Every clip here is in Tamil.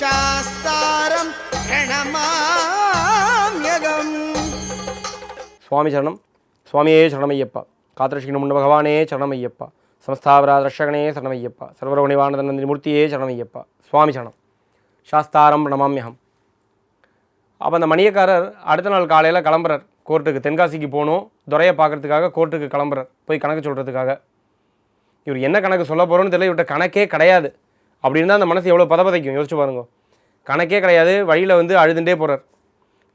சாஸ்தாரம் பிரணமாம்யகம் சுவாமி சரணம். சுவாமியே சரணமையப்பா. காத்திரஷ்கின பகவானே சரணமையப்பா. சமஸ்தாவராத தர்ஷகனே சரணமையப்பா. சர்வரோணிவானந்த மூர்த்தியே சரணமையப்பா. சுவாமி சரணம். சாஸ்தாரம் பிரணமாம்யகம் அப்போ அந்த மணியக்காரர் அடுத்த நாள் காலையில் கிளம்புறார். கோர்ட்டுக்கு தென்காசிக்கு போகணும். துரையை பார்க்கறதுக்காக கோர்ட்டுக்கு கிளம்புறார். போய் கணக்கு சொல்கிறதுக்காக இவர் என்ன கணக்கு சொல்ல போகிறோன்னு தெரியல. இவர்கிட்ட கணக்கே கிடையாது. அப்படி இருந்தால் அந்த மனசு எவ்வளோ பதப்பதைக்கும்? யோசிச்சு பாருங்க. கணக்கே கிடையாது. வழியில் வந்து அழுதுண்டே போகிறார்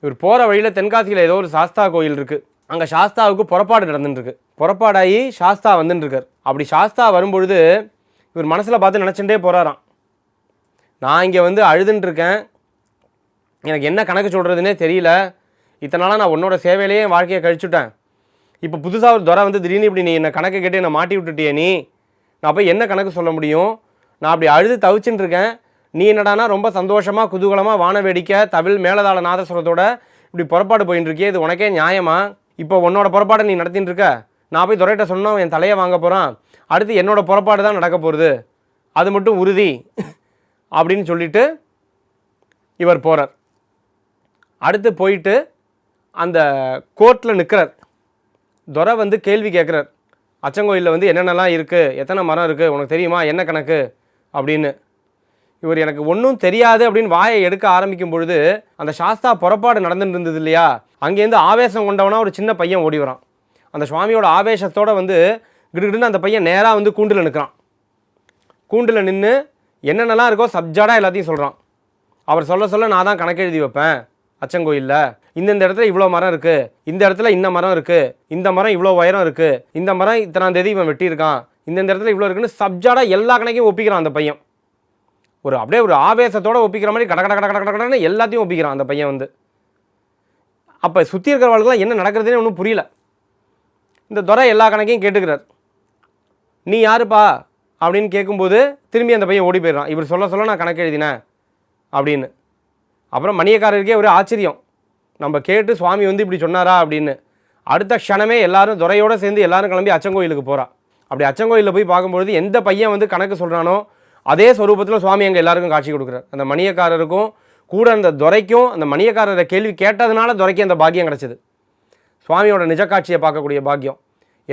இவர் போகிற வழியில் தென்காசியில் ஏதோ ஒரு சாஸ்தா கோயில் இருக்குது அங்கே சாஸ்தாவுக்கு புறப்பாடு நடந்துட்டுருக்கு. புறப்பாடாகி சாஸ்தா வந்துட்டுருக்கார். அப்படி சாஸ்தா வரும்பொழுது இவர் மனசில் பார்த்து நினச்சிட்டே போகிறாராம் நான் இங்கே வந்து அழுதுன்ட்ருக்கேன் எனக்கு என்ன கணக்கு சொல்கிறதுனே தெரியல. இத்தனை நாளாக நான் உன்னோட சேவையிலேயே என் வாழ்க்கையை கழிச்சுட்டேன். இப்போ புதுசாக ஒரு துறை வந்து திடீர்னு இப்படி நீ என்ன கணக்கு கேட்டு என்னை மாட்டி விட்டுட்டியே நீ. நான் போய் என்ன கணக்கு சொல்ல முடியும்? நான் அப்படி அழுது தவிச்சுட்டு இருக்கேன் நீ என்னடானா ரொம்ப சந்தோஷமாக குதூகலமாக வான வேடிக்கை தவில் மேலதாள நாதஸ்வரத்தோட இப்படி புறப்பாடு போயின்னு இருக்கே இது உனக்கே நியாயமா? இப்போ உன்னோட புறப்பாடை நீ நடத்தின்னு இருக்க நான் போய் துறையிட்ட சொன்னோம் என் தலையை வாங்க போகிறான் அடுத்து என்னோட புறப்பாடு தான் நடக்க போகிறது அது மட்டும் உறுதி அப்படின்னு சொல்லிட்டு இவர் போகிறார் அடுத்து போயிட்டு அந்த கோர்ட்டில் நிற்கிறார் துரை வந்து கேள்வி கேட்குறார் அச்சங்கோயிலில் வந்து என்னென்னலாம் இருக்குது எத்தனை மரம் இருக்குது உனக்கு தெரியுமா? என்ன கணக்கு? அப்படின்னு. இவர் எனக்கு ஒன்றும் தெரியாது அப்படின்னு வாயை எடுக்க ஆரம்பிக்கும் பொழுது அந்த சாஸ்தா புறப்பாடு நடந்துட்டு இருந்தது இல்லையா? அங்கேருந்து ஆவேசம் கொண்டவனா ஒரு சின்ன பையன் ஓடி வரான். அந்த சுவாமியோட ஆவேசத்தோடு வந்து கிடுகிடுன்னு அந்த பையன் நேராக வந்து கூண்டில் நிற்கிறான். கூண்டில் நின்று என்னென்னலாம் இருக்கோ சப்ஜாடாக எல்லாத்தையும் சொல்கிறான் அவர் சொல்ல சொல்ல நான் தான் கணக்கு எழுதி வைப்பேன். அச்சங்கோயிலில் இந்தந்த இடத்துல இவ்வளோ மரம் இருக்குது இந்த இடத்துல இந்த மரம் இருக்குது இந்த மரம் இவ்வளோ உயரம் இருக்குது இந்த மரம் இத்தனாம் தேதி இவன் வெட்டியிருக்கான். இந்தந்த இடத்துல இவ்வளோ இருக்குன்னு சப்ஜாடாக எல்லா கணக்கையும் ஒப்பிக்கிறான் அந்த பையன். ஒரு அப்படியே ஒரு ஆவேசத்தோட ஒப்பிக்கிற மாதிரி கட கட கட கட கட கடன்னு எல்லாத்தையும் ஒப்பிக்கிறான் அந்த பையன் வந்து. அப்போ சுற்றி இருக்கிறவர்களுக்குலாம் என்ன நடக்கிறதுனே ஒன்றும் புரியல. இந்த துரை எல்லா கணக்கையும் கேட்டுக்கிறார். நீ யாருப்பா? அப்படின்னு கேட்கும்போது திரும்பி அந்த பையன் ஓடி போயிடுறான். இவர் சொல்ல சொல்ல நான் கணக்கு எழுதினேன் அப்படின்னு. அப்புறம் மணியக்காரருக்கே ஒரு ஆச்சரியம். நம்ம கேட்டு சுவாமி வந்து இப்படி சொன்னாரா அப்படின்னு. அடுத்த க்ஷணமே எல்லாரும் துறையோடு சேர்ந்து எல்லாரும் கிளம்பி அச்சங்கோயிலுக்கு போகிறா அப்படி அச்சங்கோயிலில் போய் பார்க்கும்பொழுது எந்த பையன் வந்து கணக்கு சொல்கிறானோ அதே ஸ்வரூபத்தில் சுவாமி அங்கே எல்லாருக்கும் காட்சி கொடுக்குறார். அந்த மணியக்காரருக்கும் கூட அந்த துரைக்கும் அந்த மணியக்காரரை கேள்வி கேட்டதுனால துரைக்கு அந்த பாக்கியம் கிடச்சிது. சுவாமியோட நிஜ காட்சியை பார்க்கக்கூடிய பாக்கியம்.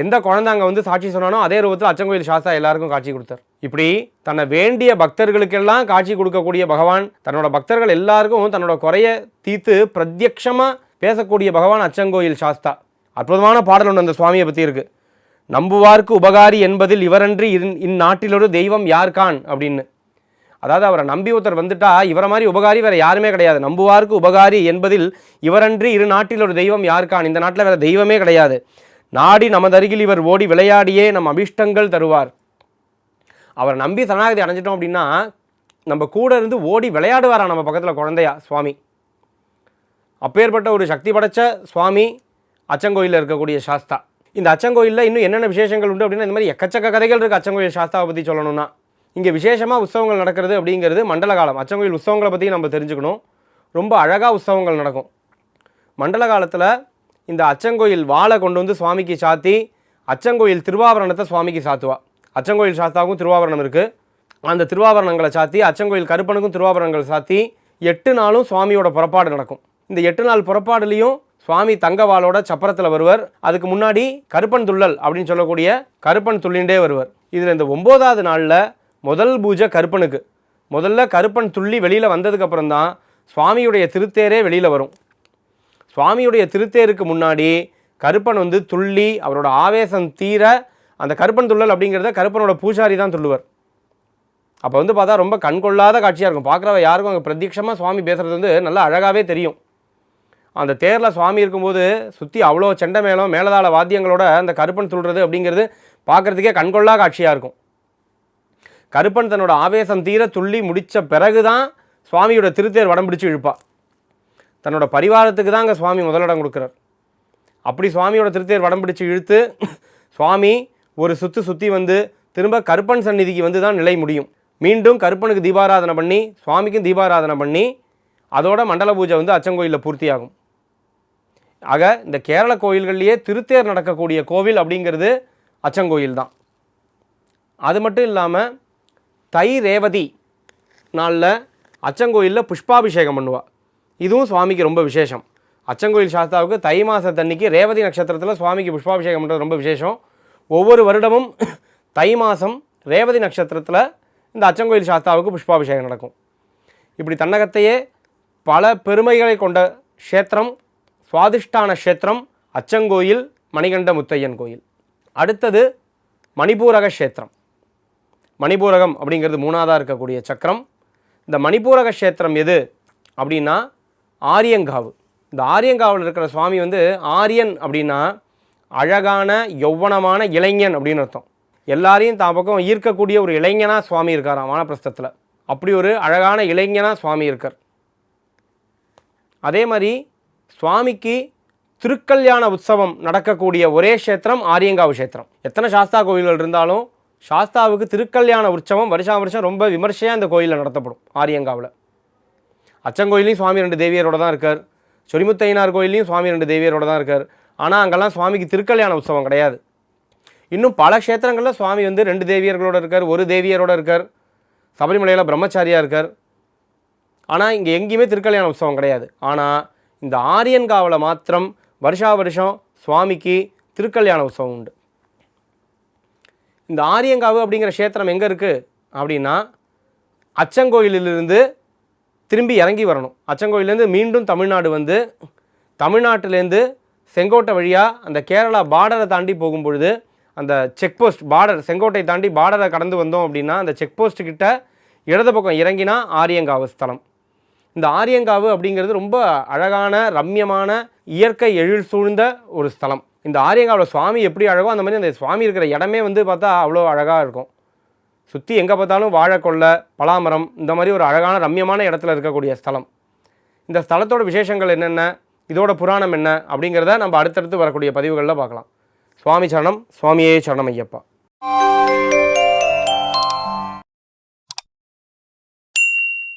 எந்த குழந்தை அங்கே வந்து சாட்சி சொன்னானோ அதே ரூபத்தில் அச்சங்கோயில் சாஸ்தா எல்லாருக்கும் காட்சி கொடுத்தார். இப்படி தன்னை வேண்டிய பக்தர்களுக்கெல்லாம் காட்சி கொடுக்கக்கூடிய பகவான் தன்னோட பக்தர்கள் எல்லாருக்கும் தன்னோட குறைய தீர்த்து பிரத்யக்ஷமாக பேசக்கூடிய பகவான் அச்சங்கோயில் சாஸ்தா. அற்புதமான பாடல் ஒன்று அந்த சுவாமியை பற்றி இருக்குது நம்புவார்க்கு உபகாரி என்பதில் இவரன்றி இந்நாட்டிலொரு தெய்வம் யார்கான் அப்படின்னு. அதாவது அவரை நம்பி ஒருத்தர் வந்துட்டா இவரை மாதிரி உபகாரி வேறு யாருமே கிடையாது. நம்புவார்க்கு உபகாரி என்பதில் இவரன்றி இரு நாட்டில் ஒரு தெய்வம் யாருக்கான் இந்த நாட்டில் வேற தெய்வமே கிடையாது. நாடி நமதருகில் இவர் ஓடி விளையாடியே நம் அபிஷ்டங்கள் தருவார். அவரை நம்பி சரணாகதி அடைஞ்சிட்டோம் அப்படின்னா நம்ம கூட இருந்து ஓடி விளையாடுவாரா நம்ம பக்கத்தில் குழந்தையா சுவாமி? அப்பேற்பட்ட ஒரு சக்தி படைச்ச சுவாமி அச்சங்கோயிலில் இருக்கக்கூடிய சாஸ்தா. இந்த அச்சங்கோயிலில் இன்னும் என்னென்ன விசேஷங்கள் உண்டு அப்படின்னா இந்த மாதிரி எக்கச்சக்க கதைகள் இருக்குது அச்சங்கோயில் சாஸ்தாவை பற்றி சொல்லணும்னா. இங்கே விசேஷமாக உற்சவங்கள் நடக்கிறது அப்படிங்கிறது மண்டல காலம். அச்சங்கோயில் உற்சவங்களை பற்றி நம்ம தெரிஞ்சுக்கணும். ரொம்ப அழகாக உற்சவங்கள் நடக்கும். மண்டல காலத்தில் இந்த அச்சங்கோயில் வாழை கொண்டு வந்து சுவாமிக்கு சாத்தி அச்சங்கோயில் திருவாபரணத்தை சுவாமிக்கு சாத்துவா. அச்சங்கோயில் சாஸ்தாவுக்கும் திருவாபரணம் இருக்குது அந்த திருவாபரணங்களை சாத்தி அச்சங்கோயில் கருப்பனுக்கும் திருவாபரணங்கள் சாத்தி எட்டு நாளும் சுவாமியோட புறப்பாடு நடக்கும். இந்த எட்டு நாள் புறப்பாடுலேயும் சுவாமி தங்கவாலோட சப்பரத்தில் வருவர். அதுக்கு முன்னாடி கருப்பன் துள்ளல் அப்படின்னு சொல்லக்கூடிய கருப்பன் துள்ளின்றே வருவர். இதில் இந்த ஒம்போதாவது நாளில் முதல் பூஜை கருப்பனுக்கு. முதல்ல கருப்பன் துள்ளி வெளியில் வந்ததுக்கப்புறம் தான் சுவாமியுடைய திருத்தேரே வெளியில் வரும். சுவாமியுடைய திருத்தேருக்கு முன்னாடி கருப்பன் வந்து துள்ளி அவரோட ஆவேசம் தீர அந்த கருப்பன் துள்ளல் அப்படிங்கிறத கருப்பனோட பூசாரி தான் துள்ளுவர். அப்போ வந்து பார்த்தா ரொம்ப கண்கொள்ளாத காட்சியாக இருக்கும். பார்க்குறவ யாருக்கும் அங்கே பிரத்யட்சமாக சுவாமி பேசுகிறது வந்து நல்லா அழகாகவே தெரியும். அந்த தேரில் சுவாமி இருக்கும்போது சுற்றி அவ்வளோ செண்டை மேளம் மேலதாள வாத்தியங்களோட அந்த கருப்பன் சொல்கிறது அப்படிங்கிறது பார்க்குறதுக்கே கண்கொள்ளா காட்சியாக இருக்கும். கருப்பன் தன்னோட ஆவேசம் தீர துள்ளி முடித்த பிறகு தான் சுவாமியோட திருத்தேர் வடம் பிடிச்சு இழுப்பா. தன்னோட பரிவாரத்துக்கு தான் அங்கே சுவாமி முதலிடம் கொடுக்குறார். அப்படி சுவாமியோட திருத்தேர் வடம்பிடிச்சு இழுத்து சுவாமி ஒரு சுற்று சுற்றி வந்து திரும்ப கருப்பன் சந்நிதிக்கு வந்து தான் நிலை முடியும். மீண்டும் கருப்பனுக்கு தீபாராதனை பண்ணி சுவாமிக்கும் தீபாராதனை பண்ணி அதோட மண்டல பூஜை வந்து அச்சங்கோயிலில் பூர்த்தியாகும். ஆக இந்த கேரள கோயில்கள்லேயே திருத்தேர் நடக்கக்கூடிய கோவில் அப்படிங்கிறது அச்சங்கோயில் தான் அது மட்டும் இல்லாமல் தை ரேவதி நாளில் அச்சங்கோயிலில் புஷ்பாபிஷேகம் பண்ணுவாள் இதுவும் சுவாமிக்கு ரொம்ப விசேஷம். அச்சங்கோயில் சாஸ்தாவுக்கு தை மாதத்தன்னைக்கு ரேவதி நட்சத்திரத்தில் சுவாமிக்கு புஷ்பாபிஷேகம் பண்ணுறது ரொம்ப விசேஷம். ஒவ்வொரு வருடமும் தை மாதம் ரேவதி நட்சத்திரத்தில் இந்த அச்சங்கோயில் சாஸ்தாவுக்கு புஷ்பாபிஷேகம் நடக்கும். இப்படி தன்னகத்தையே பல பெருமைகளை கொண்ட க்ஷேத்திரம் சுவாதிஷ்டான க்ஷேத்திரம் அச்சங்கோயில் மணிகண்ட முத்தையன் கோயில். அடுத்தது மணிபூரக க்ஷேத்திரம். மணிபூரகம் அப்படிங்கிறது மூணாவதாக இருக்கக்கூடிய சக்கரம். இந்த மணிபூரக க்ஷேத்திரம் எது அப்படின்னா ஆரியங்காவு. இந்த ஆரியங்காவில் இருக்கிற சுவாமி வந்து ஆரியன் அப்படின்னா அழகான யௌவனமான இளைஞன் அப்படின்னு அர்த்தம். எல்லாரையும் தான் பக்கம் ஈர்க்கக்கூடிய ஒரு இளைஞனாக சுவாமி இருக்காராம் வானப்பிரஸ்தத்தில். அப்படி ஒரு அழகான இளைஞனாக சுவாமி இருக்கார். அதே மாதிரி சுவாமிக்கு திருக்கல்யாண உற்சவம் நடக்கக்கூடிய ஒரே க்ஷேத்திரம் ஆரியங்காவு க்ஷேத்திரம். எத்தனை சாஸ்தா கோயில்கள் இருந்தாலும் சாஸ்தாவுக்கு திருக்கல்யாண உற்சவம் வருஷா வருஷம் ரொம்ப விமர்சையாக இந்த கோயிலில் நடத்தப்படும் ஆரியங்காவில். அச்சங்கோயிலையும் சுவாமி ரெண்டு தேவியரோட தான் இருக்கார். சொரிமுத்தையனார் கோயிலையும் சுவாமி ரெண்டு தேவியரோட தான் இருக்கார். ஆனால் அங்கெல்லாம் சுவாமிக்கு திருக்கல்யாண உற்சவம் கிடையாது. இன்னும் பல க்ஷேத்திரங்களில் சுவாமி வந்து ரெண்டு தேவியர்களோட இருக்கார் ஒரு தேவியரோட இருக்கார். சபரிமலையில் பிரம்மச்சாரியாக இருக்கார். ஆனால் இங்கே எங்கேயுமே திருக்கல்யாண உற்சவம் கிடையாது. ஆனால் இந்த ஆரியன்காவில் மாத்திரம் வருஷா வருஷம் சுவாமிக்கு திருக்கல்யாண உற்சவம் உண்டு. இந்த ஆரியங்காவு அப்படிங்கிற க்ஷேத்திரம் எங்கே இருக்குது அப்படின்னா அச்சங்கோயிலிருந்து திரும்பி இறங்கி வரணும். அச்சங்கோயிலேருந்து மீண்டும் தமிழ்நாடு வந்து தமிழ்நாட்டிலேருந்து செங்கோட்டை வழியாக அந்த கேரளா பார்டரை தாண்டி போகும் பொழுது அந்த செக் போஸ்ட் பார்டர் செங்கோட்டை தாண்டி பார்டரை கடந்து வந்தோம் அப்படின்னா அந்த செக் போஸ்ட்டுக்கிட்ட இடது பக்கம் இறங்கினா ஆரியங்காவு ஸ்தலம். இந்த ஆரியங்காவு அப்படிங்கிறது ரொம்ப அழகான ரம்யமான இயற்கை எழில் சூழ்ந்த ஒரு ஸ்தலம். இந்த ஆரியங்காவில் சுவாமி எப்படி அழகோ அந்த மாதிரி அந்த சுவாமி இருக்கிற இடமே வந்து பார்த்தா அவ்வளோ அழகாக இருக்கும். சுற்றி எங்கே பார்த்தாலும் வாழைக்கொல்லை பலாமரம் இந்த மாதிரி ஒரு அழகான ரம்யமான இடத்துல இருக்கக்கூடிய ஸ்தலம். இந்த ஸ்தலத்தோட விசேஷங்கள் என்னென்ன இதோட புராணம் என்ன அப்படிங்கிறத நம்ம அடுத்தடுத்து வரக்கூடிய பதிவுகளில் பார்க்கலாம். சுவாமி சரணம் சுவாமியே சரணம் ஐயப்பா.